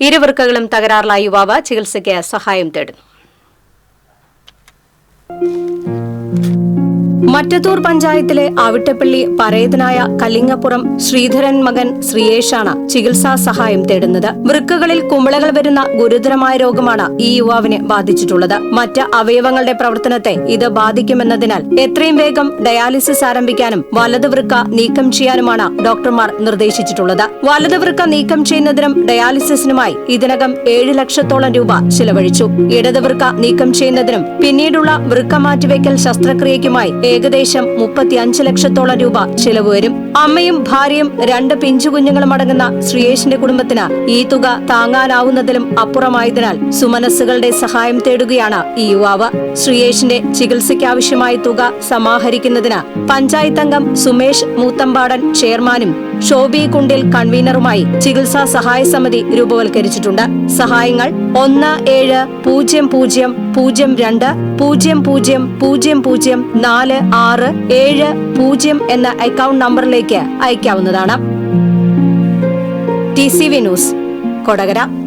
ഇരുവൃക്കകളും തകരാറിലായ യുവാവ് ചികിത്സയ്ക്ക് സഹായം തേടുന്നു. മറ്റത്തൂർ പഞ്ചായത്തിലെ അവിട്ടപ്പള്ളി പരേതനായ കലിങ്ങപ്പുറം ശ്രീധരൻ മകൻ ശ്രീയേഷാണ് ചികിത്സാ സഹായം തേടുന്നത്. വൃക്കകളിൽ കുമിളകൾ വരുന്ന ഗുരുതരമായ രോഗമാണ് ഈ യുവാവിനെ ബാധിച്ചിട്ടുള്ളത്. മറ്റ് അവയവങ്ങളുടെ പ്രവർത്തനത്തെ ഇത് ബാധിക്കുമെന്നതിനാൽ എത്രയും വേഗം ഡയാലിസിസ് ആരംഭിക്കാനും വലത് വൃക്ക നീക്കം ചെയ്യാനുമാണ് ഡോക്ടർമാർ നിർദ്ദേശിച്ചിട്ടുള്ളത്. വലത് വൃക്ക നീക്കം ചെയ്യുന്നതിനും ഡയാലിസിസിനുമായി ഇതിനകം ഏഴ് ലക്ഷത്തോളം രൂപ ചിലവഴിച്ചു. ഇടത് വൃക്ക നീക്കം ചെയ്യുന്നതിനും പിന്നീടുള്ള വൃക്ക മാറ്റിവെക്കൽ ശസ്ത്രക്രിയയ്ക്കുമായി ഏകദേശം മുപ്പത്തിയഞ്ച് ലക്ഷത്തോളം രൂപ ചിലവ് വരും. അമ്മയും ഭാര്യയും രണ്ട് പിഞ്ചുകുഞ്ഞുങ്ങളും അടങ്ങുന്ന ശ്രീയേഷിന്റെ കുടുംബത്തിന് ഈ തുക താങ്ങാനാവുന്നതിലും അപ്പുറമായതിനാൽ സുമനസ്സുകളുടെ സഹായം തേടുകയാണ് ഈ യുവാവ്. ശ്രീയേഷിന്റെ ചികിത്സയ്ക്കാവശ്യമായ തുക സമാഹരിക്കുന്നതിന് പഞ്ചായത്തംഗം സുമേഷ് മൂത്തമ്പാടൻ ചെയർമാനും ഷോബി കുണ്ടിൽ കൺവീനറുമായി ചികിത്സാ സഹായ സമിതി രൂപവൽക്കരിച്ചിട്ടുണ്ട്. സഹായങ്ങൾ ഒന്ന് ഏഴ് പൂജ്യം പൂജ്യം പൂജ്യം രണ്ട് പൂജ്യം പൂജ്യം പൂജ്യം പൂജ്യം നാല് ആറ് ഏഴ് പൂജ്യം എന്ന അക്കൗണ്ട് നമ്പറിലേക്ക് അയക്കാവുന്നതാണ്. T C V news Kodakara.